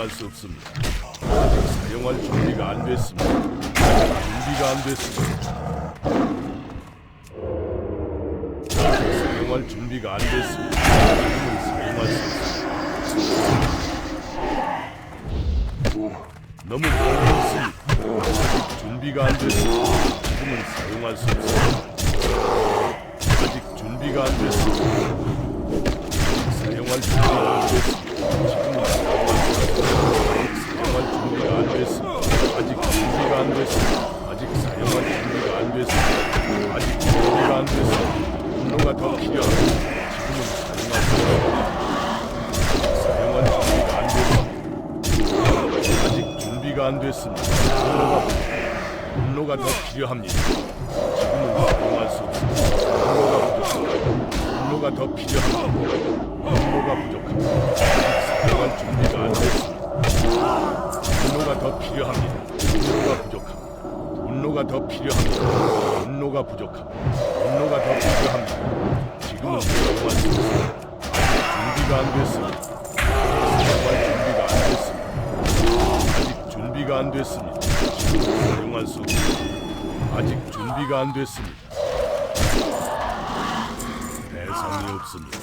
사용할 수 없습니다. 아직 사용할 준비가 안 됐습니다. 준비가 안 됐습니다. 아직 사용할 준비가 안 됐습니다. 사용할 수 없습니다. 너무. 아직 준비가 안 됐습니다. 지금은 사용할 수 없습니다. 아직 준비가 안 됐습니다. 사용할 준비가 안 됐습니다. 지금은 사용할 준비가 안 됐습니다. 아직 준비가 안 됐습니다. 아직 사용할 준비가 안 됐습니다. 아직 준비가 안 됐습니다. 분노가 더 필요합니다. 지금은 사용할 수 없습니다. 사용할 준비가 안 됐습니다. 아직 준비가 안 됐습니다. 분노가 더 필요합니다. 지금은 사용할 수 없습니다. 분노가 부족합니다. 분노가 더 필요합니다. 분노가 부족합니다. 필요합니다. 분노가 부족합니다. 분노가 더 필요합니다. 분노가 부족합니다. 분노가 더 필요합니다. 지금은. 아직 준비가 안 됐습니다. 사용할 준비가 안 됐습니다. 아직 준비가 안 됐습니다. 사용할 수. 아직 준비가 안 됐습니다. 대상이 없습니다.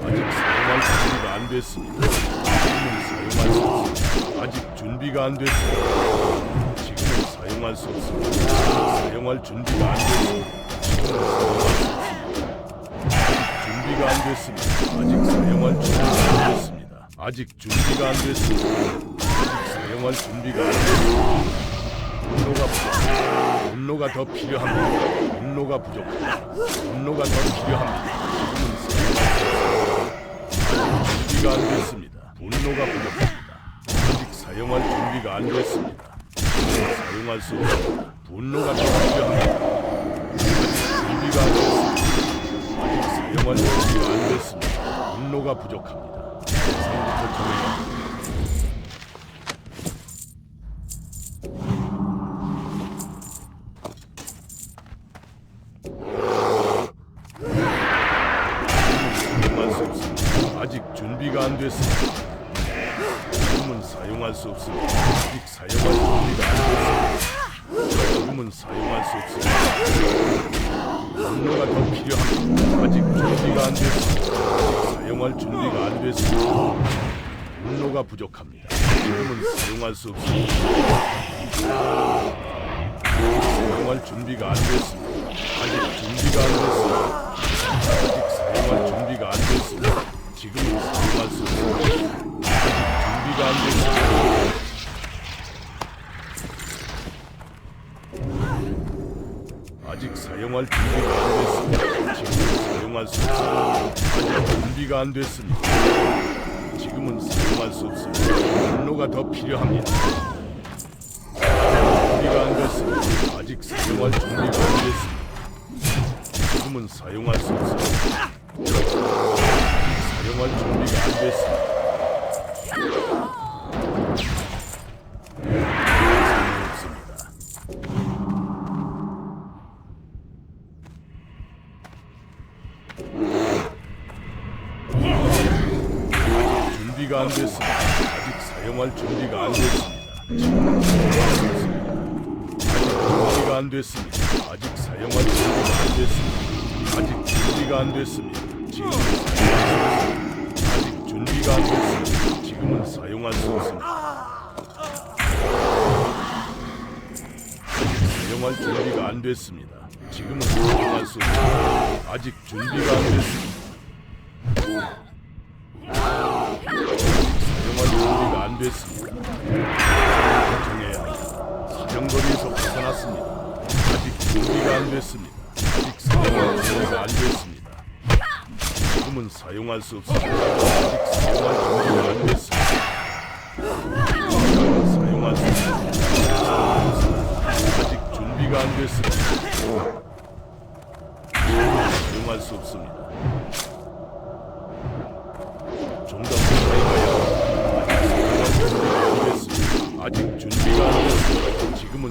아직 사용할 준비가 안 됐습니다. 지금은 사용할 수 없습니다. 아직 준비가 안 됐습니다. 지금은 사용할 수 없습니다. 사용할 준비가 안 됐습니다. 사용할 수 없습니다. 아직 준비가 안 됐습니다. 아직 사용할 준비가 안 됐습니다. 아직 사용할 준비가 안 됐습니다. 분노가 부족합니다. 분노가 더 필요합니다. 분노가 부족합니다. 분노가 더 필요합니다. 지금은 사용할. 준비가 안 됐습니다. 분노가 부족합니다. 아직 사용할 준비가 안 됐습니다. 사용할 수 없습니다. 분노가. 아직 준비가 안 됐습니다. 아직 사용할 준비가 안 됐습니다. 분노가 부족합니다. 지금은 사용할 수 없습니다. 아직 사용할 준비가 안 됐습니다. 지금은 사용할 수 없습니다. 분노가 더 필요합니다. 아직 준비가 안 됐습니다. 사용할 준비가 안 됐습니다. 분노가 부족합니다. 지금은 사용할 수 없습니다. 사용할 준비가 안 됐습니다. 아직 준비가 안 됐습니다. 아직 사용할 준비가 안 됐습니다. 지금은 사용할 수 없습니다. 준비가 안 됐습니다. 아직 사용할 준비가 안 됐습니다. 지금은 사용할 수. 아직 준비가 안 됐습니다. 지금은 사용할 수 없습니다. 분노가 더 필요합니다. 준비가 안 됐습니다. 아직 사용할 준비가 안 됐습니다. 지금은 사용할 수 없습니다. 사용할 준비가 안 됐습니다. 안 됐습니다. 아직 사용할 준비가 안 됐습니다. 준비가 안 됐습니다. 아직 사용할 준비가 안 됐습니다. 아직 준비가 안 됐습니다. 없습니다. 아직 준비가 안 됐습니다. 지금은 사용할 수 없습니다. 사용할 준비가 안 됐습니다. 지금은 사용할 수 없습니다. 아직 준비가 안 됐습니다. 준비가 안 됐습니다. 정해야. 사정거리에서 벗어났습니다. 아직 준비가 안 됐습니다. 아직 준비가 안 됐습니다. 지금은 사용할 수 없습니다. 아직 사용할 준비가 안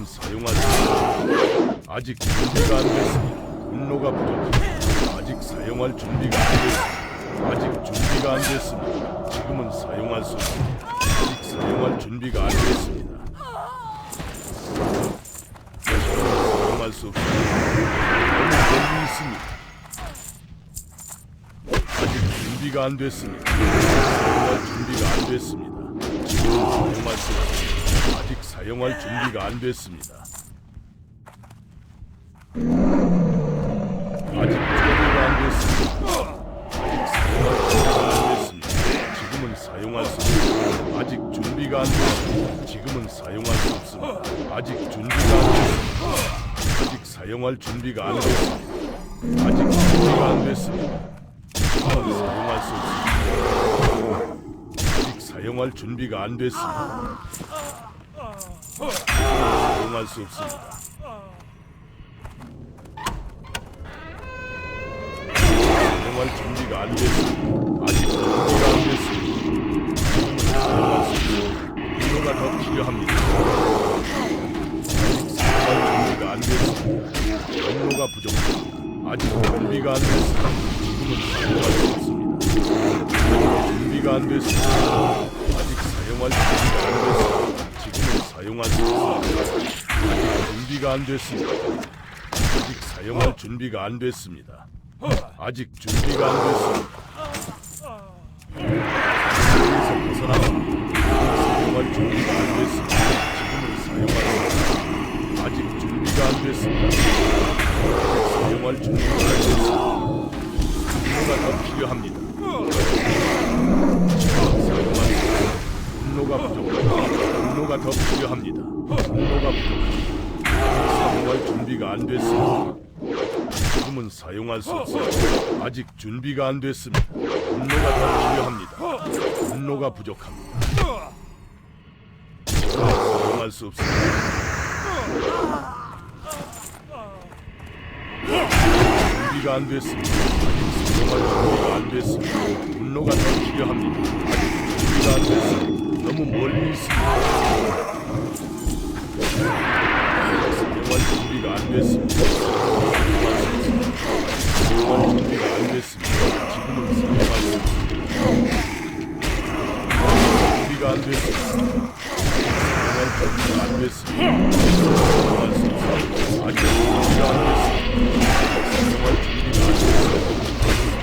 가야 합니다. 아직 준비가 안 됐습니다. 분노가 부족합니다. 아직 사용할 준비가 안 됐습니다. 아직 준비가 안 됐습니다. 지금은 사용할 수 없습니다. 아직 사용할 준비가 안 됐습니다. 사용할 수 없습니다. 너무 멀리 있습니다. 준비가 안 됐습니다. 사용할 준비가 안 됐습니다. 지금 사용할 수. 아직 사용할 준비가 안 됐습니다. 아직 준비가 안 됐습니다. 아직 사용할 준비가 안 됐습니다. 지금은 사용할 수 없습니다. 아직 준비가 안 됐습니다. 지금은 사용할 수 없습니다. 아직 준비가 안 됐습니다. 아직 사용할 준비가 안 됐습니다. 아직 준비가 안 됐습니다. 지금은 사용할 수 없습니다. 아직 사용할 준비가 안 됐습니다. 사용할 수 없습니다. 사용할 준비가 안 됐습니다. 아직 준비가 안 됐습니다. 사용할 수 없습니다. 분노가 더 필요합니다. 사용할 준비가 안 됐습니다. 분노가 부족합니다. 아직 준비가 안 됐습니다. 지금은 사용할 수 없습니다. 준비가 안 됐습니다. 아직 사용할 준비가 안 됐습니다. 사용할 준비가 안 됐습니다. 아직 사용할 준비가 안 됐습니다. 아직 준비가 안 됐습니다. 여기서 벗어났습니다. 사용할 준비가 안 됐습니다. 지금은 사용할 사용할 준비가 안 됐습니다. 지금은 사용할 수 없습니다. 아직 준비가 안 됐습니다. 분노가 더 필요합니다. 분노가 부족합니다. 사용할 수 없습니다. 준비가 안 됐습니다. 아직 사용할 준비가 안 됐습니다. 분노가 더 필요합니다. 아직 준비가 안 됐습니다. 너무 멀리 있습니다. 사용할 준비가 안 됐습니다. 사용할 준비가 안 됐습니다. 지금은 사용할 수 없습니다. 준비가 안 됐습니다. 사용할 준비가 안 됐습니다. 아직 준비가 안 됐습니다.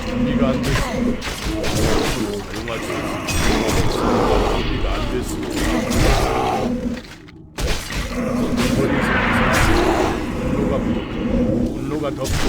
준비가 안 됐습니다. 준비가 안 됐습니다. 준비가 안 됐습니다. Bottom.